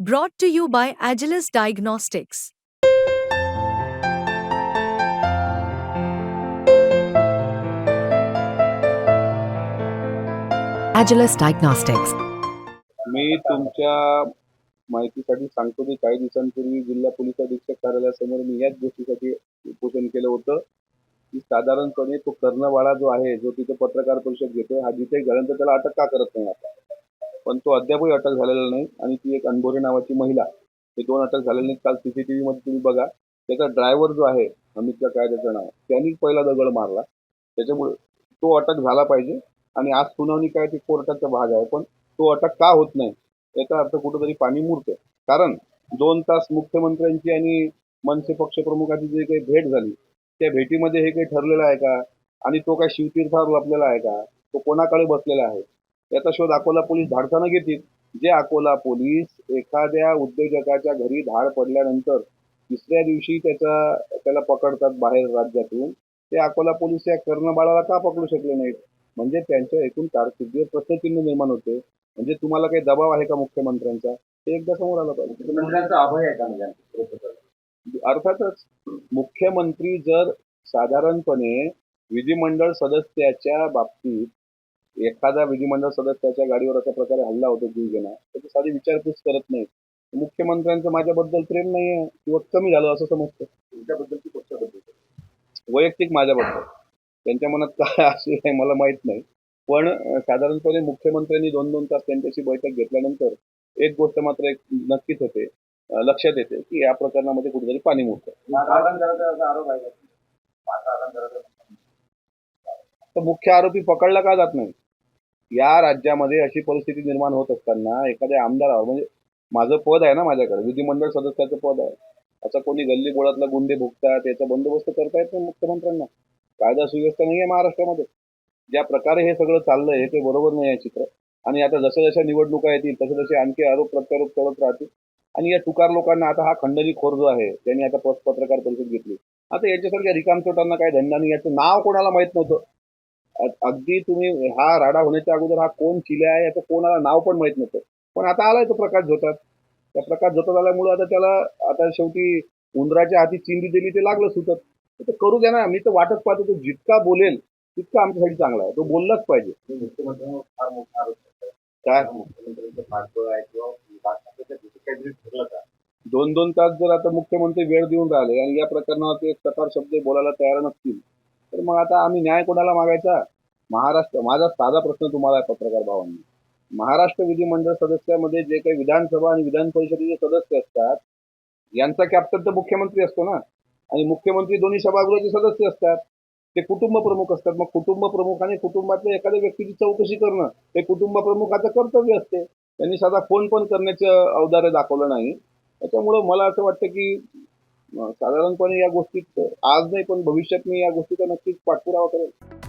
Brought to you by Agilus Diagnostics. Agilus Diagnostics. मी तुमच्या माहितीसाठी सांगतो की काही दिवसांपूर्वी जिल्हा पोलीस अधीक्षक कार्यालयासमोर मी याच गोष्टीसाठी उपोषण केलं होतं की साधारणपणे तो कर्णवाळा जो आहे जो तिथे पत्रकार परिषद घेतोय हा जिथे गेल्यानंतर त्याला अटक का करत नाही आता पण तो अद्यापही अटक झालेला नाही आणि ती एक अनबोरे नावाची महिला हे दोन अटक झालेले नाहीत. काल सीसीटीव्ही मध्ये तुम्ही बघा त्याचा ड्रायव्हर जो आहे अमितचा काय त्याचं नाव त्यांनी पहिला दगड मारला. त्याच्यामुळे तो अटक झाला पाहिजे आणि आज सुनावणी काय ते कोर्टाचा भाग आहे पण तो अटक का होत नाही याचा अर्थ कुठंतरी पाणी मुरतंय. कारण दोन तास मुख्यमंत्र्यांची आणि मनसे पक्षप्रमुखाची जी काही भेट झाली त्या भेटीमध्ये हे काही ठरलेलं आहे का? आणि तो काय शिवतीर्थावर लपलेला आहे का? तो कोणाकडे बसलेला आहे? याचा शोध अकोला पोलीस धाडसानं घेतील. जे अकोला पोलीस एखाद्या उद्योजकाच्या घरी धाड पडल्यानंतर तिसऱ्या दिवशी त्याचा त्याला पकडतात बाहेर राज्यातून. ते अकोला पोलीस या कर्णबाळाला का पकडू शकले नाहीत? म्हणजे त्यांच्या एकूण कारकिर्दीवर प्रश्नचिन्ह निर्माण होते. म्हणजे तुम्हाला काही दबाव आहे का मुख्यमंत्र्यांचा? ते एकदा समोर आलं पाहिजे. मुख्यमंत्र्यांचा अभय आहे का म्हणजे अर्थातच मुख्यमंत्री जर साधारणपणे विधिमंडळ सदस्याच्या बाबतीत एखादा विधिमंडळ सदस्याच्या गाडीवर अशा प्रकारे हल्ला होतो जीवघेणा त्याची साधी विचारपूस करत नाही मुख्यमंत्र्यांचं माझ्याबद्दल प्रेम नाहीये किंवा कमी झालं असं समजतं. तुमच्याबद्दल की पक्षाबद्दल? वैयक्तिक माझ्याबद्दल. त्यांच्या मनात काय असे आहे मला माहीत नाही. पण साधारणपणे मुख्यमंत्र्यांनी दोन दोन तास त्यांच्याशी बैठक घेतल्यानंतर एक गोष्ट मात्र एक नक्कीच होते लक्षात येते की या प्रकरणामध्ये कुठेतरी पाणी आहे करायचा तर मुख्य आरोपी पकडला का जात नाही? या राज्यामध्ये अशी परिस्थिती निर्माण होत असताना एखाद्या आमदारावर म्हणजे माझं पद आहे ना माझ्याकडे विधिमंडळ सदस्याचं पद आहे. असं कोणी गल्ली बोळातला गुंडे भुगतात याचा बंदोबस्त करता येत नाही मुख्यमंत्र्यांना. कायदा सुव्यवस्था नाही आहे महाराष्ट्रामध्ये. ज्या प्रकारे हे सगळं चाललंय हे ते बरोबर नाही आहे चित्र. आणि आता जशा जशा निवडणुका येतील तसे तसे आणखी आरोप प्रत्यारोप करत राहतील. आणि या टुकार लोकांना आता हा खंडणी खोर जो आहे त्यांनी आता पत्रकार परिषद घेतली. आता याच्यासारख्या रिकामचोटांना काय धंदा नाही याचं नाव कोणाला माहीत नव्हतं. अगदी तुम्ही हा राडा होण्याच्या अगोदर हा कोण चिले आहे याचं कोणाला नाव पण माहीत नव्हतं पण आता आलाय तो प्रकाश झोतात त्या प्रकाश झोतात आल्यामुळे आता त्याला आता शेवटी उंदराच्या हाती चिंदी दिली ते लागलं सुटत करू द्या ना मी तर वाटच पाहतो तो जितका बोलेल तितका आमच्यासाठी चांगला आहे. तो बोललाच पाहिजे. काय? दोन दोन तास जर आता मुख्यमंत्री वेळ देऊन राहिले आणि या प्रकरणावर ते एक सकार शब्द बोलायला तयार नसतील तर मग आता आम्ही न्याय कोणाला मागायचा? महाराष्ट्र माझा साधा प्रश्न तुम्हाला आहे पत्रकार भावांनी. महाराष्ट्र विधिमंडळ सदस्यामध्ये जे काही विधानसभा आणि विधान परिषदेचे सदस्य असतात यांचा कॅप्टन तर मुख्यमंत्री असतो ना? आणि मुख्यमंत्री दोन्ही सभागृहाचे सदस्य असतात. ते कुटुंब प्रमुख असतात. मग कुटुंब प्रमुखाने कुटुंबातल्या एखाद्या व्यक्तीची चौकशी करणं हे कुटुंब प्रमुखाचं कर्तव्य असते. त्यांनी साधा फोन पण करण्याचं अवधार दाखवलं नाही. त्याच्यामुळं मला असं वाटतं की साधारणपणे या गोष्टीत आज नाही पण भविष्यात मी या गोष्टीचा नक्कीच पाठपुरावा करेल